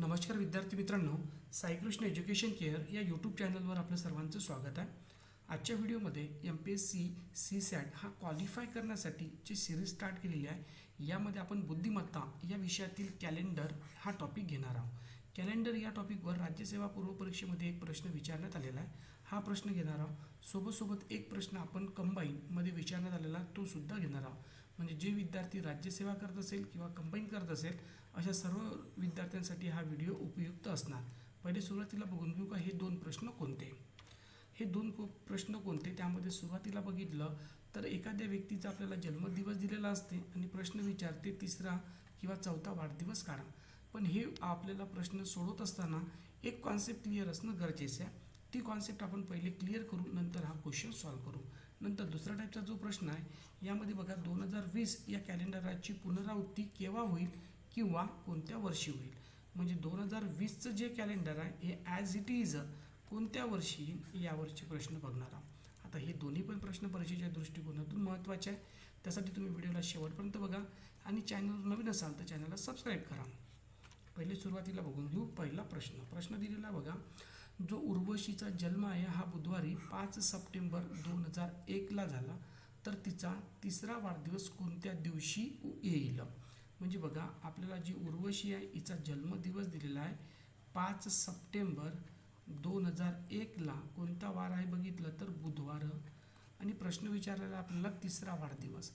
नमस्कार विद्यार्थी मित्रांनो साईकृष्ण एज्युकेशन केअर या यूट्यूब चॅनलवर आपलं सर्वांचं स्वागत आहे. आजच्या व्हिडिओमध्ये M P S C C SAT हा क्वालिफाय करण्यासाठी जी सिरीज स्टार्ट केलेली आहे यामध्ये आपण बुद्धिमत्ता या विषयातील कॅलेंडर हा टॉपिक घेणार आहोत. कॅलेंडर या टॉपिकवर राज्यसेवा पूर्व परीक्षेमध्ये एक प्रश्न विचारण्यात आलेला आहे. हा प्रश्न घेणार आहोत. सोबतसोबत एक प्रश्न आपण कंबाईनमध्ये विचारण्यात आलेला तो सुद्धा घेणार आहोत. म्हणजे जे विद्यार्थी राज्यसेवा करत असेल किंवा कंबाईन करत असेल अशा सर्व विद्यार्थ्यांसाठी हा व्हिडिओ उपयुक्त असणार. पहिले सुरुवातीला बघून घेऊ का हे दोन प्रश्न कोणते? हे दोन प्रश्न कोणते? त्यामध्ये सुरुवातीला बघितलं तर एखाद्या व्यक्तीचा आपल्याला जन्मदिवस दिलेला असते आणि प्रश्न विचारते तिसरा किंवा चौथा वाढदिवस काढा. पण हे आपल्याला प्रश्न सोडवत असताना एक कॉन्सेप्ट क्लिअर असणं गरजेचं आहे. ती कॉन्सेप्ट आपण पहिले क्लिअर करू नंतर हा क्वेश्चन सॉल्व्ह करू. नंतर दुसरा टाईपचा जो प्रश्न आहे यामध्ये बघा दोन हजार वीस या कॅलेंडराची पुनरावृत्ती केव्हा होईल? किंवा कोणत्या वर्षी होईल? म्हणजे दोन हजार वीसचं जे कॅलेंडर आहे हे ॲज इट इज कोणत्या वर्षी येईल यावरचे प्रश्न बघणार आहोत. आता हे दोन्ही पण प्रश्न परीक्षेच्या दृष्टिकोनातून महत्त्वाचे आहे. त्यासाठी तुम्ही व्हिडिओला शेवटपर्यंत बघा आणि चॅनल नवीन असाल तर चॅनलला सबस्क्राईब करा. पहिले सुरुवातीला बघून घेऊ पहिला प्रश्न. प्रश्न दिलेला बघा जो उर्वशीचा जन्म आहे हा बुधवारी पाच सप्टेंबर दोन हजार एकला झाला. तर तिचा तिसरा वाढदिवस कोणत्या दिवशी येईल? म्हणजे बघा आपल्याला जी उर्वशी आहे हिचा जन्मदिवस दिलेला आहे पाच सप्टेंबर दोन हजार एकला. कोणता वार आहे बघितलं तर बुधवार. आणि प्रश्न विचारलेला आपल्याला तिसरा वाढदिवस.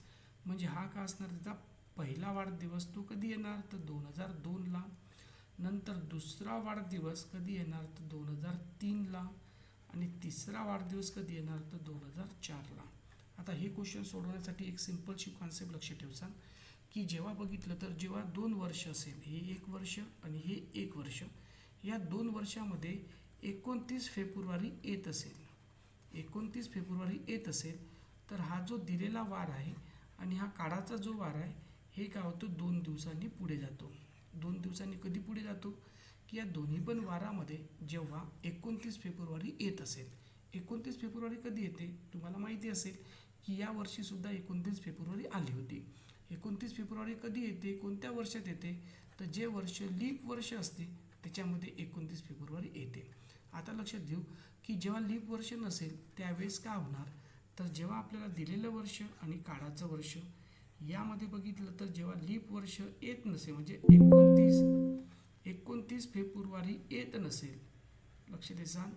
म्हणजे हा का असणार? तिचा पहिला वाढदिवस तो कधी येणार? तर दोन हजार दोनला. नंतर दुसरा वाढदिवस कधी येणार? तर दोन हजार तीनला. आणि तिसरा वाढदिवस कधी येणार? तर दोन हजार चारला. आता हे क्वेश्चन सोडवण्यासाठी एक सिम्पलशी कॉन्सेप्ट लक्ष ठेवसान की जेव्हा बघितलं तर जेव्हा दोन वर्ष असेल हे एक वर्ष आणि हे एक वर्ष या दोन वर्षामध्ये एकोणतीस फेब्रुवारी येत असेल. एकोणतीस फेब्रुवारी येत असेल तर हा जो दिलेला वार आहे आणि हा काळाचा जो वार आहे हे काय होतो? दोन दिवसांनी पुढे जातो. दोन दिवसांनी कधी पुढे जातो? की या दोन्ही पण वारामध्ये जेव्हा एकोणतीस फेब्रुवारी येत असेल. एकोणतीस फेब्रुवारी कधी येते? तुम्हाला माहिती असेल की या वर्षीसुद्धा एकोणतीस फेब्रुवारी आली होती. एकोणतीस फेब्रुवारी कधी येते? कोणत्या वर्षात येते? तर जे वर्ष लीप वर्ष असते त्याच्यामध्ये एकोणतीस फेब्रुवारी येते. आता लक्षात घेऊ की जेव्हा लीप वर्ष नसेल त्यावेळेस का होणार? तर जेव्हा आपल्याला दिलेलं वर्ष आणि काळाचं वर्ष यामध्ये बघितलं तर जेव्हा लीप वर्ष येत नसेल म्हणजे एकोणतीस एकोणतीस फेब्रुवारी येत नसेल लक्ष देसान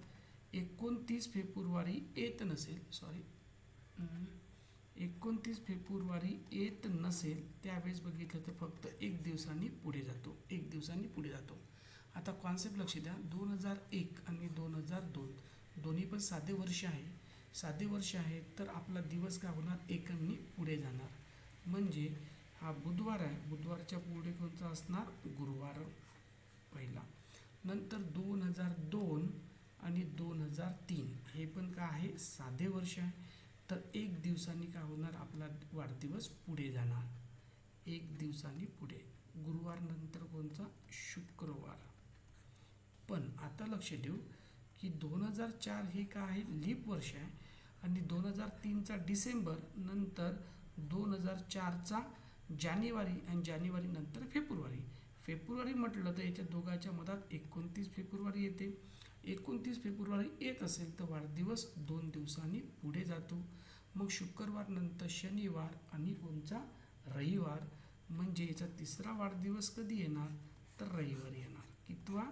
एकोणतीस फेब्रुवारी येत नसेल सॉरी एकोणतीस फेब्रुवारी येत नसेल त्यावेळेस बघितलं तर फक्त एक दिवसांनी पुढे जातो एक दिवसांनी पुढे जातो. आता कॉन्सेप्ट लक्ष द्या दोन हजार एक आणि दोन हजार दोन दोन्ही पण साधे वर्ष आहे. साधे वर्ष आहे तर आपला दिवस काय होणार? एकमनी पुढे जाणार. म्हणजे हा बुधवार आहे. बुधवारच्या पुढे कोणता असणार? गुरुवार पहिला. नंतर दोन हजार दोन आणि दोन हजार तीन. हे पण काय आहे? साधे वर्ष आहे. तर एक दिवसांनी काय होणार? आपला वाढदिवस पुढे जाणार. एक दिवसांनी पुढे. गुरुवार नंतर कोणता? शुक्रवार. पण आता लक्ष देऊ की दोन हजार चार हे काय आहे? लीप वर्ष आहे. आणि दोन हजार तीनचा डिसेंबर नंतर दोन हजार चारचा जानेवारी आणि जानेवारी नंतर फेब्रुवारी. फेब्रुवारी म्हटलं तर याच्या दोघांच्या मधात एकोणतीस फेब्रुवारी येते. एकोणतीस फेब्रुवारी येत असेल तर वाढदिवस दोन दिवसांनी पुढे जातो. मग शुक्रवार नंतर शनिवार आणि कोणचा रविवार. म्हणजे याचा तिसरा वाढदिवस कधी येणार? तर रविवारी येणार. कितवा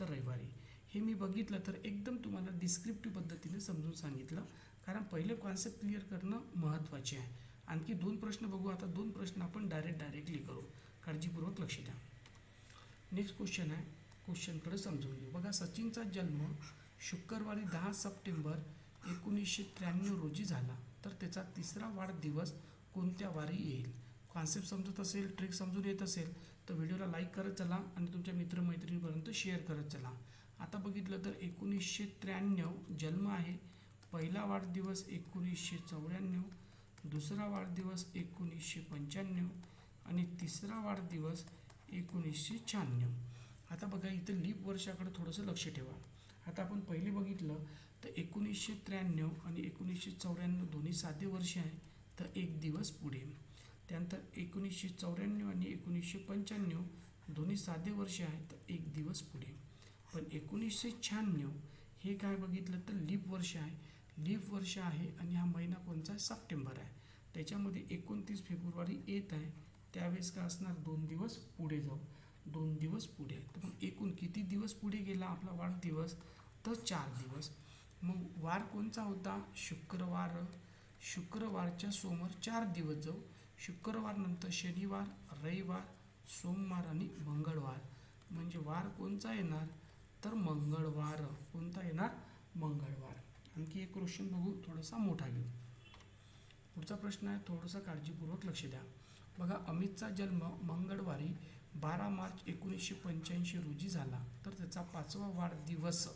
तर रविवारी. हे मी बघितलं तर एकदम तुम्हाला डिस्क्रिप्टिव्ह पद्धतीने समजून सांगितलं. कारण पहिले कॉन्सेप्ट क्लिअर करणं महत्त्वाचे आहे. आणखी दोन प्रश्न बघू. आता दोन प्रश्न आपण डायरेक्ट डायरेक्टली करू. काळजीपूर्वक लक्ष द्या. नेक्स्ट क्वेश्चन आहे. क्वेश्चनकडे समजून घेऊ. बघा सचिनचा जन्म शुक्रवारी दहा सप्टेंबर एकोणीसशे त्र्याण्णव रोजी झाला. तर त्याचा तिसरा वाढदिवस कोणत्या वारी येईल? कॉन्सेप्ट समजत असेल ट्रिक समजून येत असेल तर व्हिडिओला लाईक करत चला आणि तुमच्या मित्रमैत्रिणीपर्यंत शेअर करत चला. आता बघितलं तर एकोणीसशे त्र्याण्णव जन्म आहे. पहिला वाढदिवस एकोणीसशे चौऱ्याण्णव दुसरा वाढदिवस एकोणीसशे पंच्याण्णव आणि तिसरा वाढदिवस एकोणीसशे शहाण्णव. आता बघा इथं लीप वर्षाकडे थोडंसं लक्ष ठेवा. आता आपण पहिले बघितलं तर एकोणीसशे त्र्याण्णव आणि एकोणीसशे चौऱ्याण्णव दोन्ही साधे वर्ष आहे तर एक दिवस पुढे. त्यानंतर एकोणीसशे चौऱ्याण्णव आणि एकोणीसशे पंच्याण्णव दोन्ही साधे वर्ष आहे तर एक दिवस पुढे. पण एकोणीसशे शहाण्णव हे काय बघितलं तर लीप वर्ष आहे. लीप वर्ष आहे आणि हा महिना कोणचा आहे? सप्टेंबर आहे. त्याच्यामध्ये एकोणतीस फेब्रुवारी येत आहे. त्यावेळेस काय असणार? दोन दिवस पुढे जाऊ. दोन दिवस पुढे तर मग एकूण किती दिवस पुढे गेला आपला वाढदिवस तर चार दिवस. मग वार कोणचा होता? शुक्रवार. शुक्रवारच्या समोर चार दिवस जाऊ. शुक्रवार नंतर शनिवार रविवार सोमवार आणि मंगळवार. म्हणजे वार कोणता येणार? तर मंगळवार. कोणता येणार? मंगळवार. आणखी एक क्वेश्चन बघू थोडासा मोठा घेऊ. पुढचा प्रश्न आहे थोडंसं काळजीपूर्वक लक्ष द्या. बघा अमितचा जन्म मंगळवारी बारा मार्च एकोणीसशे पंच्याऐंशी रोजी झाला. तर त्याचा पाचवा वाढदिवस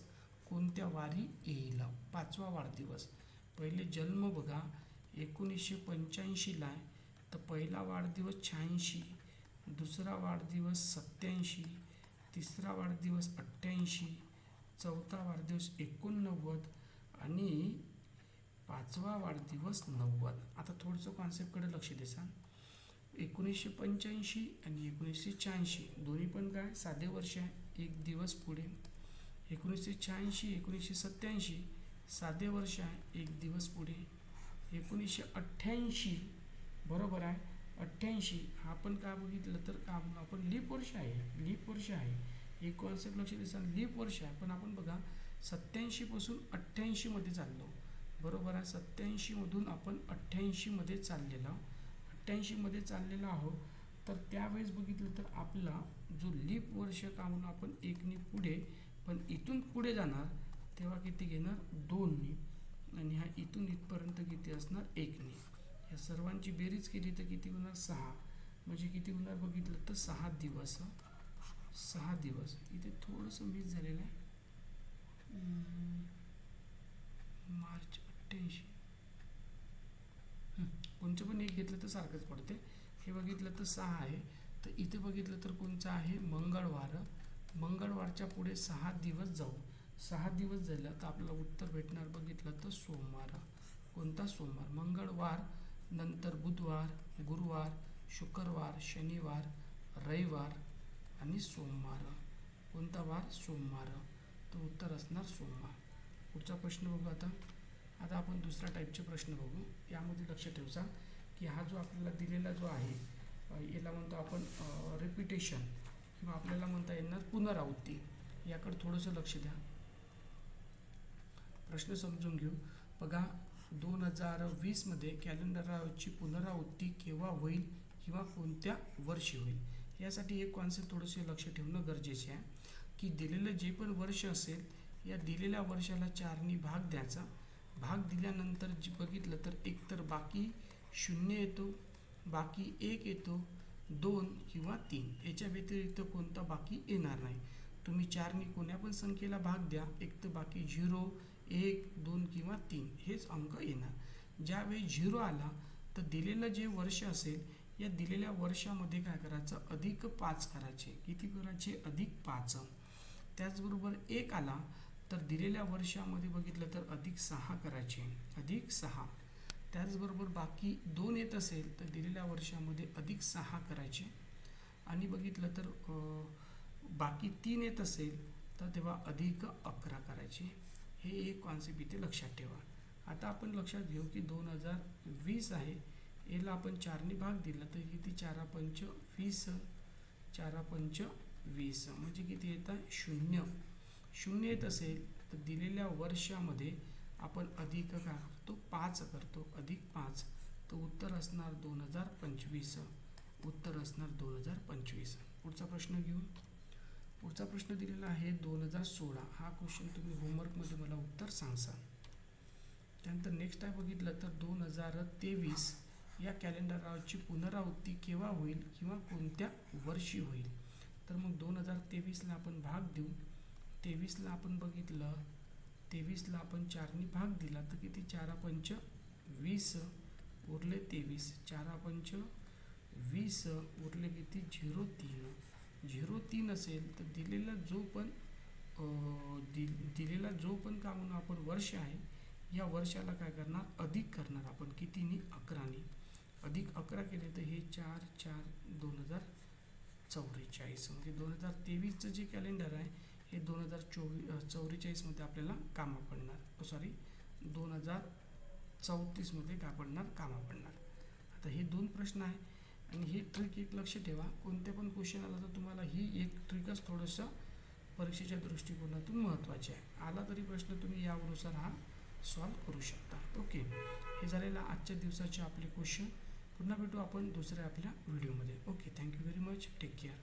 कोणत्या वारी येईल? पाचवा वाढदिवस. पहिले जन्म बघा. एकोणीसशे पंच्याऐंशीला आहे तर पहिला वाढदिवस शहाऐंशी दुसरा वाढदिवस सत्याऐंशी तिसरा वाढदिवस अठ्ठ्याऐंशी चौथा वाढदिवस एकोणनव्वद आणि पाचवा वाढदिवस नव्वद. आता थोडंसं कॉन्सेप्टकडे लक्ष देसान एकोणीसशे पंच्याऐंशी आणि एकोणीसशे शहाऐंशी. दोन्ही पण काय? साधे वर्ष आहे. एक दिवस पुढे. एकोणीसशे शहाऐंशी एकोणीसशे सत्त्याऐंशी. साधे वर्ष आहे. एक दिवस पुढे. एकोणीसशे अठ्ठ्याऐंशी. बरोबर आहे. अठ्ठ्याऐंशी. हा पण का बघितलं तर का आपण लीप वर्ष आहे. लीप वर्ष आहे. एक कॉन्सेप्ट लक्ष द्या लीप वर्ष आहे. पण आपण बघा सत्याऐंशीपासून अठ्ठ्याऐंशीमध्ये चाललो. बरोबर आहे. सत्याऐंशीमधून आपण अठ्ठ्याऐंशीमध्ये चाललेलो. अठ्ठ्याऐंशीमध्ये चाललेलो आहोत. तर त्यावेळेस बघितलं तर आपला जो लीप वर्ष का म्हणून आपण एकनी पुढे पण इथून पुढे जाणार तेव्हा किती घेणार? दोननी. आणि हा इथून इथपर्यंत किती असणार? एकनी. या सर्वांची बेरीज केली तर किती होणार? सहा. म्हणजे किती होणार बघितलं तर सहा दिवस सहा दिवस. इथे थोडंसं मिस झालेलं आहे. मार्च अठ्ठ्याऐंशी. कोणचं पण एक घेतलं तर सारखंच पडते. हे बघितलं तर सहा आहे. तर इथे बघितलं तर कोणचं आहे? मंगळवार. मंगळवारच्या पुढे सहा दिवस जाऊ. सहा दिवस झालं तर आपल्याला उत्तर भेटणार. बघितलं तर सोमवार. कोणता सोमवार? मंगळवार नंतर बुधवार गुरुवार शुक्रवार शनिवार रविवार आणि सोमवार. कोणता वार? सोमवार. तर उत्तर असणार सोमवार. पुढचा प्रश्न बघू आता. आता आपण दुसऱ्या टाईपचे प्रश्न बघू. यामध्ये लक्ष ठेवचा की हा जो आपल्याला दिलेला जो आहे याला म्हणतो आपण रिपिटेशन किंवा आपल्याला म्हणता येणार पुनरावृत्ती. याकडे थोडंसं लक्ष द्या. प्रश्न समजून घेऊ. बघा दोन हजार वीसमध्ये कॅलेंडरची पुनरावृत्ती केव्हा होईल किंवा कोणत्या वर्षी होईल? यासाठी एक कॉन्सेप्ट थोडंसे लक्ष ठेवणं गरजेचे आहे की दिलेलं जे पण वर्ष असेल या दिलेल्या वर्षाला चारनी भाग द्यायचा. भाग दिल्यानंतर जी बघितलं तर एक तर बाकी शून्य येतो बाकी एक येतो दोन किंवा तीन. याच्या व्यतिरिक्त कोणता बाकी येणार नाही. तुम्ही चारनी कोण्या पण संख्येला भाग द्या एक तर बाकी झिरो एक दोन किंवा तीन. हेच अंक येणार. ज्यावेळी झिरो आला तर दिलेलं जे वर्ष असेल या दिलेल्या वर्षामध्ये काय करायचं? अधिक पाच करायचे. किती करायचे? अधिक पाच. त्याचबरोबर एक आला तर दिलेल्या वर्षामध्ये बघितलं तर अधिक सहा करायचे. अधिक सहा. त्याचबरोबर बाकी दोन येत असेल तर दिलेल्या वर्षामध्ये अधिक सहा करायचे. आणि बघितलं तर बाकी तीन येत असेल तर तेव्हा अधिक अकरा करायचे. हे एक कॉन्सेप्ट इथे लक्षात ठेवा. आता आपण लक्षात घेऊ की दोन हजार वीस आहे. याला आपण चारने भाग दिला तर किती? चारा पंच वीस. चारा पंच वीस. म्हणजे किती येतं? शून्य. शून्य येत असेल तर दिलेल्या वर्षामध्ये आपण अधिक का? तो पाच करतो. अधिक पाच. तर उत्तर असणार दोन हजार पंचवीस. उत्तर असणार दोन हजार पंचवीस. पुढचा प्रश्न घेऊ पुढचा प्रश्न दिलेला आहे दोन हजार सोळा. हा क्वेश्चन तुम्ही होमवर्कमध्ये मला उत्तर सांगसा. त्यानंतर नेक्स्ट आहे बघितलं तर दोन हजार तेवीस या कॅलेंडरची पुनरावृत्ती केव्हा होईल किंवा कोणत्या वर्षी होईल? तर मग दोन हजार तेवीसला आपण भाग देऊ तेवीसला आपण बघितलं तेवीसला आपण चारनी भाग दिला तर किती? चारा पंच वीस उरले तेवीस. चारा पंच वीस उरले किती? झिरो तीन. झिरो तीन असेल तर दिलेला जो पण दि दिलेला जो पण का म्हणून आपण वर्ष आहे या वर्षाला काय करणार? अधिक करणार आपण. कितीनी? अकरानी. अधिक अकरा केले तर हे चार चार दोन हजार चौवेचाळीस म्हणजे दोन हजार तेवीसचं जे कॅलेंडर आहे हे दोन हजार चोवीस चौवेचाळीसमध्ये आपल्याला कामा पडणार. सॉरी दोन हजार चौतीसमध्ये का पडणार? कामा पडणार. आता हे दोन प्रश्न आहे. आणि हे ट्रिक एक लक्ष ठेवा. कोणत्या पण क्वेश्चन आला तर तुम्हाला ही एक ट्रिकच थोडंसं परीक्षेच्या दृष्टिकोनातून महत्त्वाचे आहे. आला तरी प्रश्न तुम्ही यानुसार हा सॉल्व करू शकता. ओके हे झालेलं आजच्या दिवसाचे आपले क्वेश्चन पुन्हा भेटू आपण दुसऱ्या आपल्या व्हिडिओमध्ये okay thank you very much take care